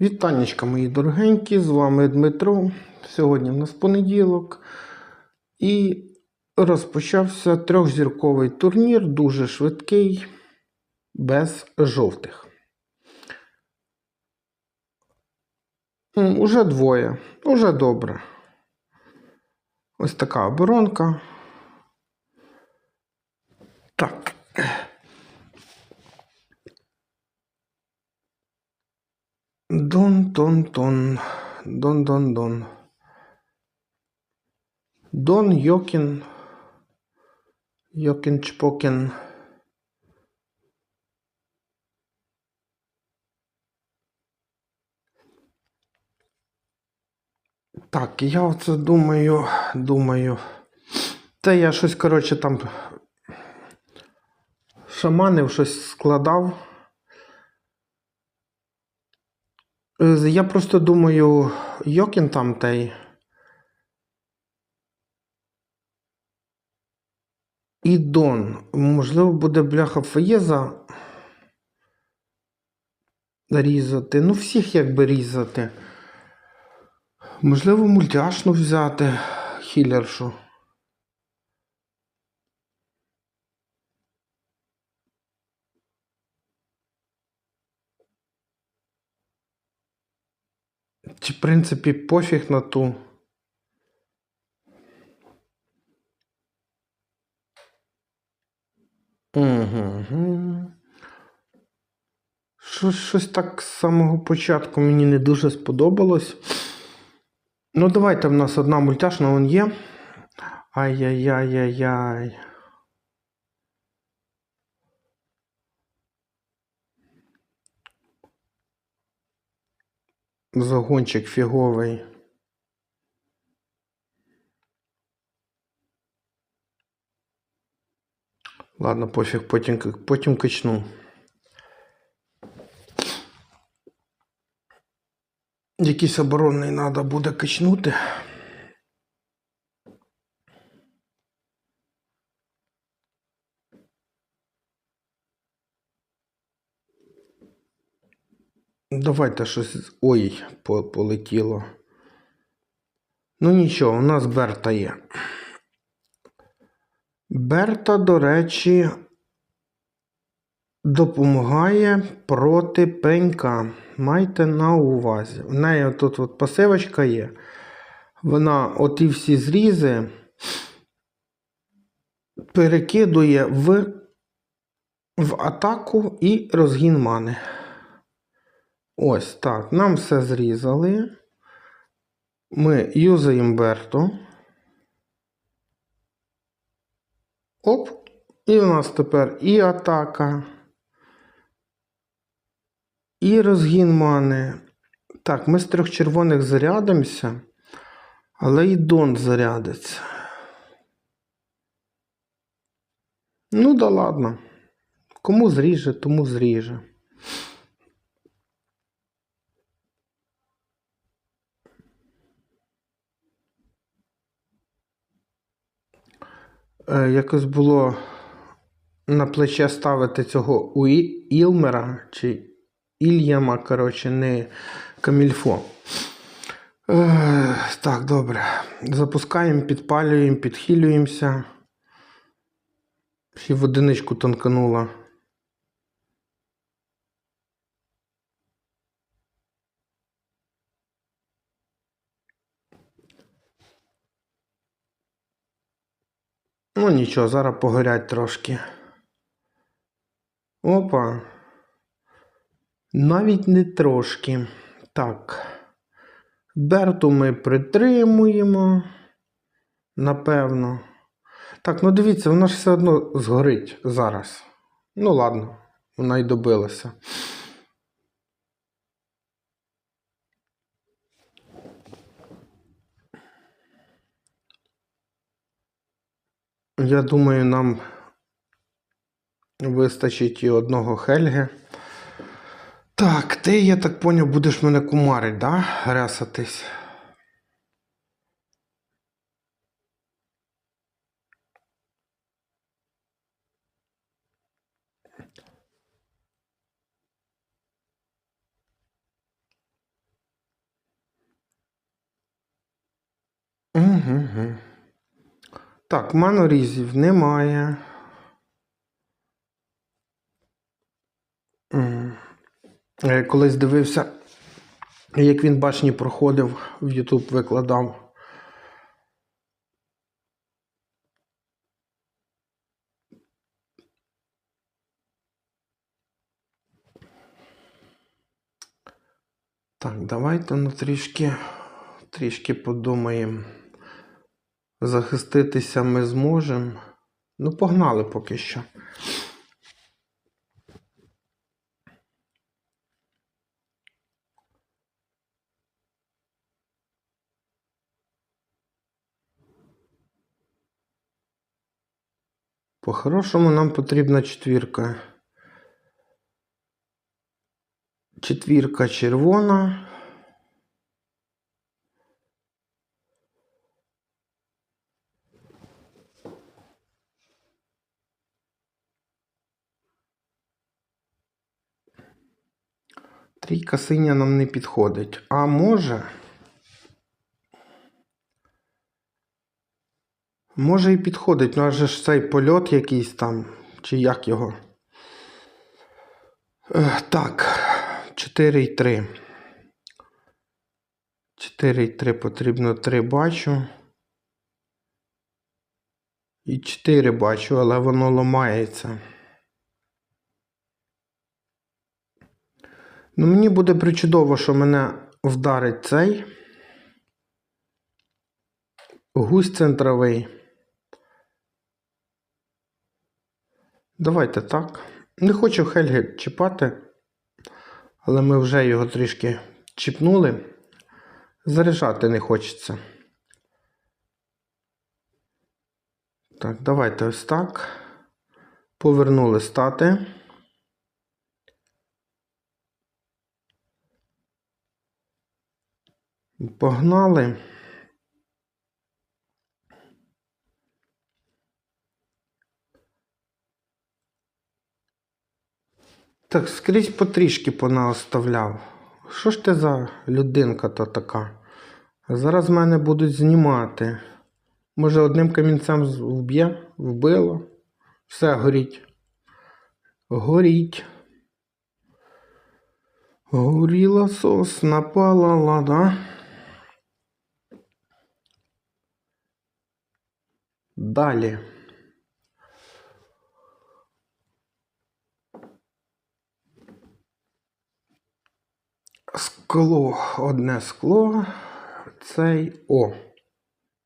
Вітанечка, мої дорогенькі, з вами Дмитро. Сьогодні в нас понеділок. І розпочався трьохзірковий турнір, дуже швидкий, без жовтих. Уже двоє, уже добре. Ось така оборонка. Так. Дон, дон, дон. Дон, дон, дон. Дон Йокін. Йокін Чпокін. Так, я оце думаю, думаю. Та я щось, коротше, там шаманив, щось складав. Е, Я просто думаю, Йокін там той. І Дон. Можливо, буде бляха Фаєза різати. Ну, всіх якби різати. Можливо, мультяшну взяти хілершу. В принципі, пофіг на ту. Угу. Щось, щось так з самого початку мені не дуже сподобалось. Ну, давайте в нас одна мультяшна вон є. Ай-яй-яй-яй-яй. Загончик фіговий. Ладно, пофіг, потім, потім качну. Якийсь оборонний треба буде качнути. Давайте щось. Ой, полетіло. Ну нічого, у нас Берта є. Берта, до речі, допомагає проти пенька. Майте на увазі. В неї тут от пасивочка є. Вона оті всі зрізи перекидує в, в атаку і розгін мани. Ось так. Нам все зрізали. Ми юзаємо Берту. Оп. І у нас тепер і атака. І розгін мани. Так, ми з трьох червоних зарядимося, але і Дон зарядиться. Ну да ладно. Кому зріже, тому зріже. Якось було на плече ставити цього у Ілмера чи Ільяма, коротше, не камільфо. Е, так, добре. Запускаємо, підпалюємо, підхилюємося. Ще в одиничку тонканула. Ну нічого, зараз погорять трошки. Опа. Навіть не трошки. Так. Берту ми притримуємо. Напевно. Так, ну дивіться, вона ж все одно згорить зараз. Ну, ладно, вона й добилася. Я думаю, нам вистачить і одного Хельги. Так, ти, я так поняв, будеш мене кумарить, да? Рясатись. Угу. Так, манорізів немає. Я колись дивився, як він башні проходив, в YouTube викладав. Так, давайте ну трішки, трішки подумаємо. Захиститися ми зможемо. Ну, погнали поки що. По-хорошому нам потрібна четвірка. Четвірка червона. Трійка синя нам не підходить. А може. Може і підходить, ну аже ж цей польот якийсь там, чи як його. Так, 4,3. 4,3 потрібно 3 бачу. І 4 бачу, але воно ламається. Ну, мені буде причудово, що мене вдарить цей. Гусь центровий. Давайте так. Не хочу Хельги чіпати, але ми вже його трішки чіпнули. Заряджати не хочеться. Так, давайте ось так. Повернули стати. Погнали. Так, скрізь потрішки понаоставляв. Що ж ти за людинка то така? Зараз мене будуть знімати. Може, одним камінцем вб'є? Вбило. Все горіть. Горіть. Горіла сосна палала, да? Далі. Скло, одне скло, цей О.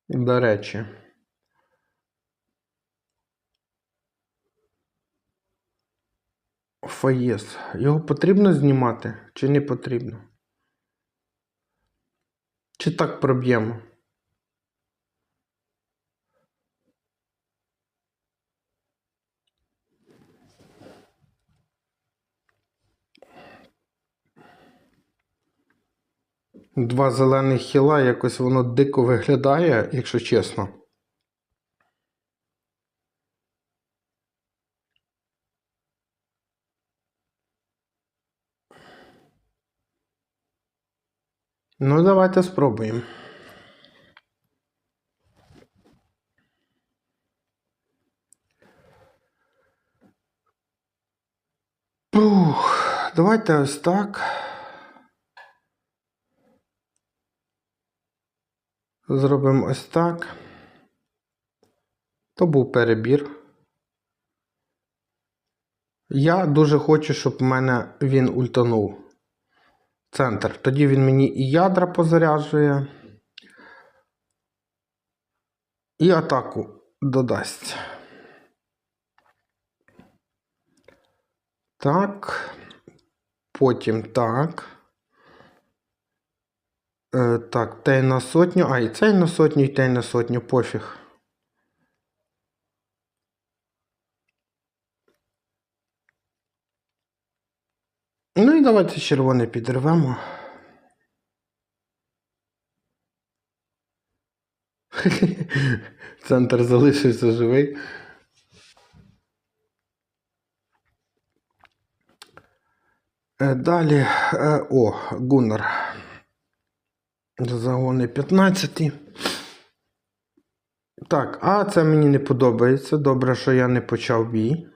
До речі. Фаєс. Його потрібно знімати чи не потрібно? Чи так проб'ємо? Два зелених хіла, якось воно дико виглядає, якщо чесно. Ну, давайте спробуємо. Ух, давайте ось так. Зробимо ось так. То був перебір. Я дуже хочу, щоб в мене він ультанув. Центр. Тоді він мені і ядра позаряджує. І атаку додасть. Так. Потім так. Е, так, той на сотню. А, і цей на сотню, і той на сотню, пофіг. Ну і давайте червоне підривемо. Центр залишився живий. Е, Далі. е, О, Гуннер. Загони 15. Так, а це мені не подобається. Добре, що я не почав бій.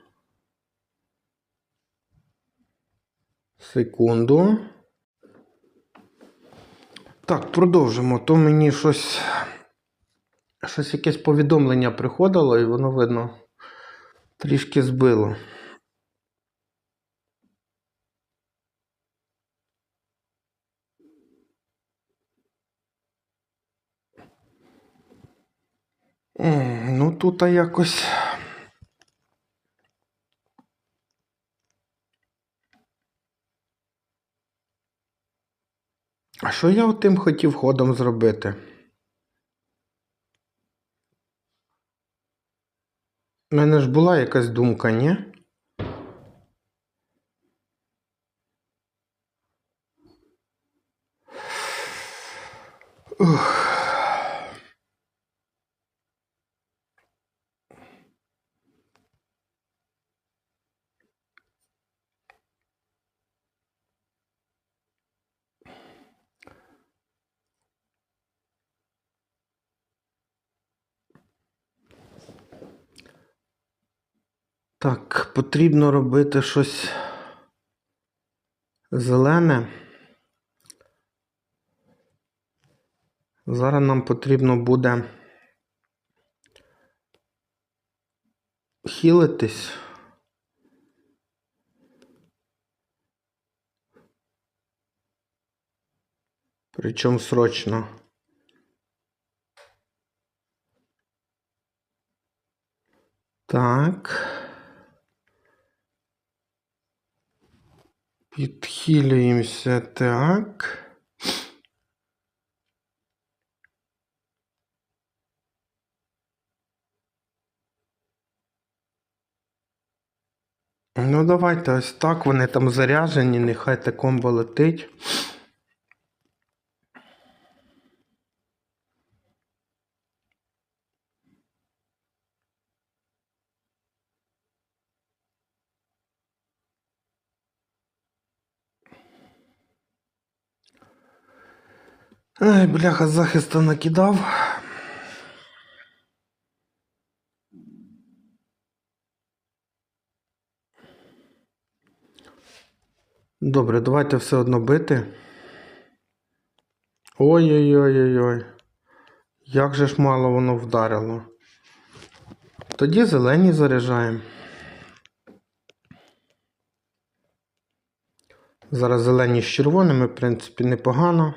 Секунду. Так, продовжимо. То мені щось. Щось якесь повідомлення приходило, і воно видно трішки збило. Ну, тут якось. А що я тим хотів ходом зробити? У мене ж була якась думка, ні? Ух. Так, потрібно робити щось зелене. Зараз нам потрібно буде хілитись. Причому срочно. Так. Підхилюємося так. Ну, давайте ось так. Вони там заряжені, нехай те комбо. Ай, бляха, захисту накидав. Добре, давайте все одно бити. Ой-ой-ой-ой-ой. Як же ж мало воно вдарило. Тоді зелені заряджаємо. Зараз зелені з червоними, в принципі, непогано.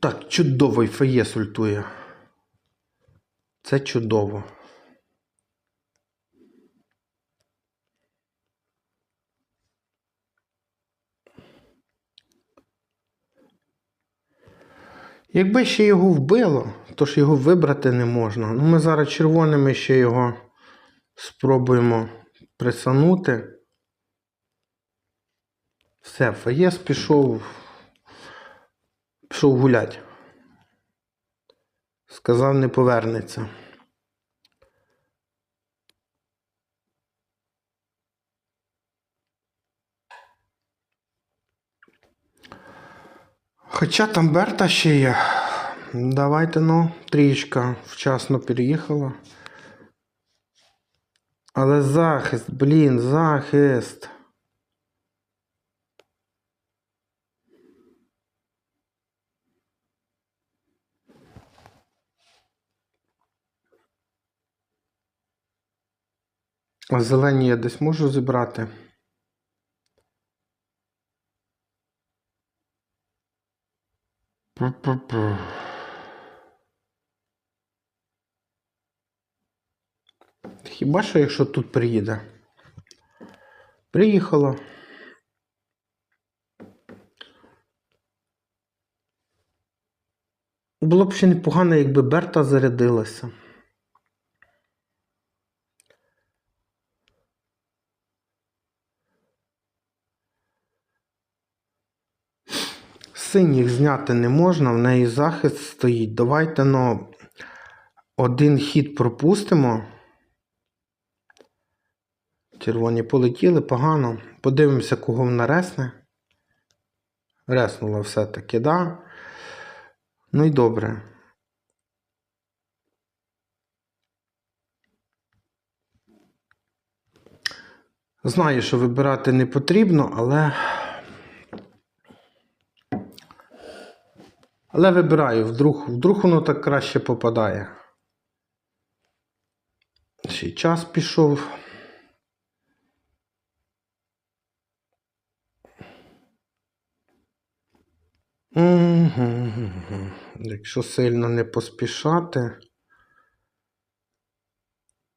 Так, чудово і феєс ультує. Це чудово. Якби ще його вбило, то ж його вибрати не можна. Ну, ми зараз червоними ще його спробуємо присанути. Все, Фаєс пішов. Пішов гулять. Сказав, не повернеться. Хоча там Берта ще є. Давайте, ну, трішка вчасно переїхала. Але захист, блін, захист. А зелені я десь можу зібрати. Пу-пу-пу. Хіба що якщо тут приїде? Приїхала. Було б ще непогано, якби Берта зарядилася. Синіх зняти не можна, в неї захист стоїть. Давайте ну, один хід пропустимо. Червоні полетіли погано. Подивимося, кого вона ресне. Реснула все-таки, да? Ну і добре. Знаю, що вибирати не потрібно, але. Але вибираю, вдруг, вдруг воно так краще попадає. Ще час пішов. Мгм. Якщо сильно не поспішати,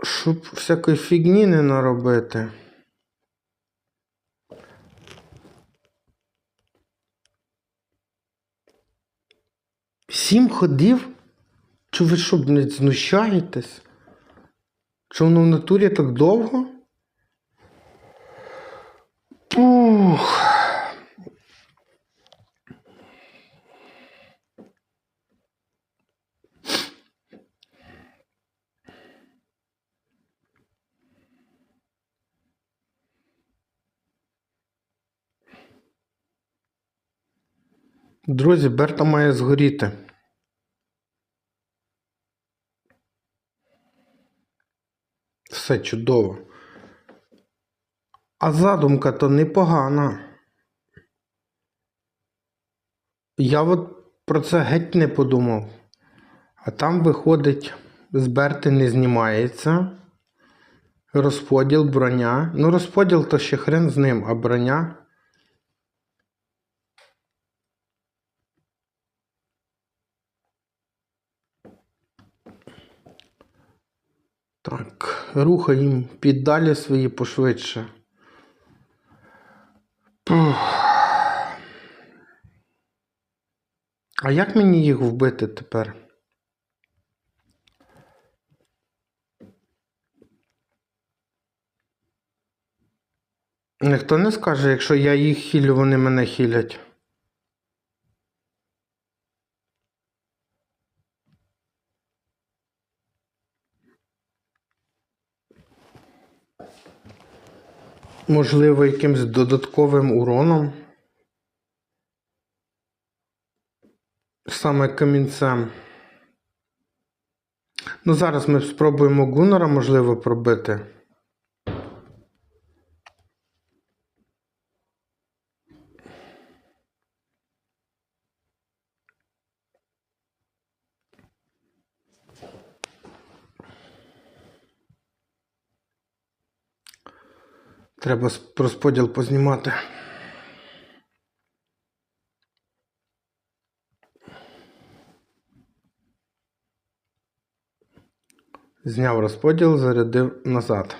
щоб всякої фігні не наробити. Сім ходів? Чи ви що, не знущаєтесь? Чи воно в натурі так довго? Ух. Друзі, Берта має згоріти. Все чудово. А задумка то непогана. Я от про це геть не подумав. А там виходить, з Берти не знімається. Розподіл, броня. Ну, розподіл то ще хрен з ним, а броня. Так, рухаємо піддалі свої пошвидше. А як мені їх вбити тепер? Ніхто не скаже, якщо я їх хілю, вони мене хілять. Можливо, якимсь додатковим уроном. Саме камінцем. Ну, зараз ми спробуємо Гунора, можливо, пробити. Треба розподіл познімати. Зняв розподіл, зарядив назад.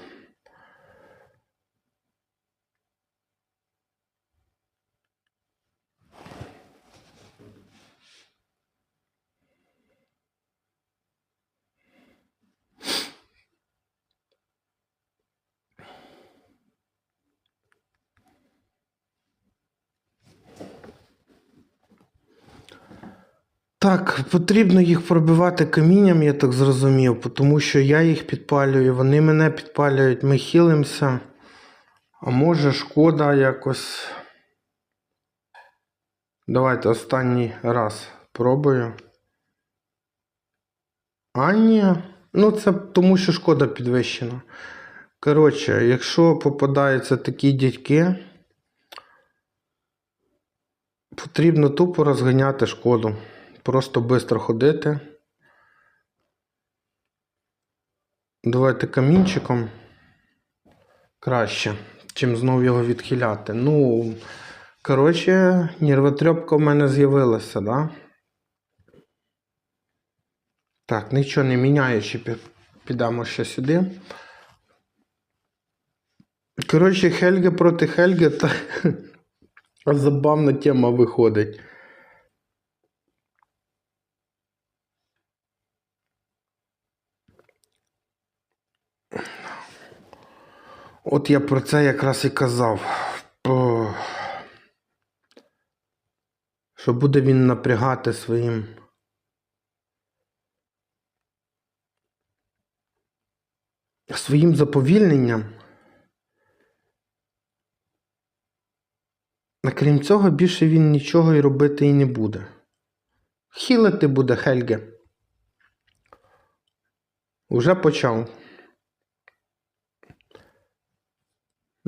Так, потрібно їх пробивати камінням, я так зрозумів, тому що я їх підпалюю, вони мене підпалюють, ми хилимося. А може шкода якось. Давайте останній раз пробую. А ні. Ну, це тому, що шкода підвищена. Коротше, якщо попадаються такі дядьки, потрібно тупо розганяти шкоду. Просто швидко ходити. Давайте камінчиком. Краще, чим знову його відхиляти. Ну, коротше, нервотрепка в мене з'явилася, да? Так, нічого не міняючи, підемо ще сюди. Коротше, Хельге проти Хельге, та забавна тема виходить. От я про це якраз і казав. Що буде він напрягати своїм. Своїм заповільненням. А крім цього, більше він нічого і робити і не буде. Хілити буде Хельге. Уже почав.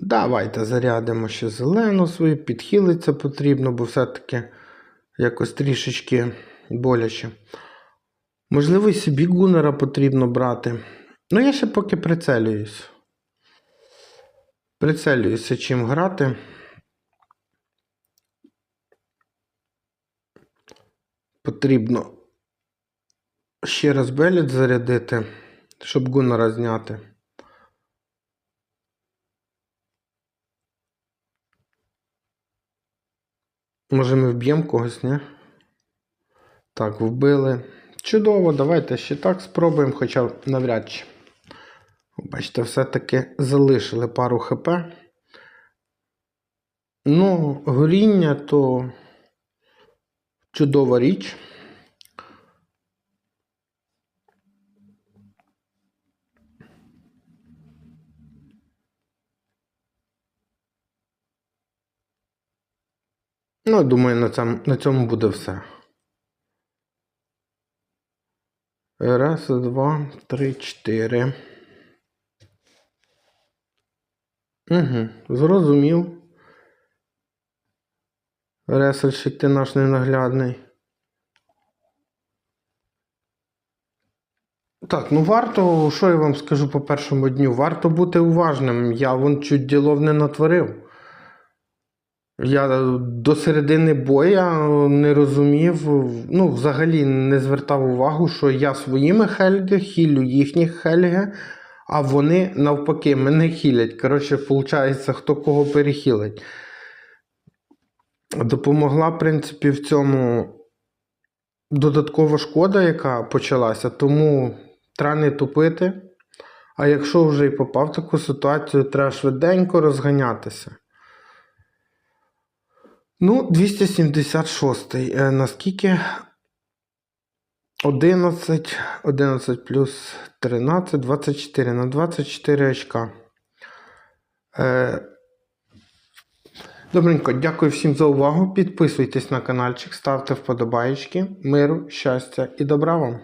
Давайте зарядимо ще зелену свою, підхилиться потрібно, бо все-таки якось трішечки боляче. Можливо, і собі гунера потрібно брати. Ну, я ще поки прицелююсь. Прицелююся чим грати. Потрібно ще раз беліт зарядити, щоб гунера зняти. Може ми вб'ємо когось, ні? Так, вбили. Чудово, давайте ще так спробуємо, хоча навряд чи. Бачите, все-таки залишили пару ХП. Ну, горіння то чудова річ. Ну, думаю, на цьому, на цьому буде все. Раз, два, три, чотири. Угу, зрозумів. Ресельщик ти наш ненаглядний. Так, ну варто, що я вам скажу по першому дню, варто бути уважним. Я вон чуть ділов не натворив. Я до середини боя не розумів, ну, взагалі не звертав увагу, що я своїми хельги хілю їхніх хельги, а вони навпаки мене хілять. Коротше, виходить, хто кого перехилить. Допомогла, в принципі, в цьому додаткова шкода, яка почалася, тому треба не тупити. А якщо вже і попав в таку ситуацію, треба швиденько розганятися. Ну, 276. Е, наскільки? 11, 11 плюс 13, 24 на 24 очка. Е, Добренько, дякую всім за увагу. Підписуйтесь на каналчик, ставте вподобайки. Миру, щастя і добра вам!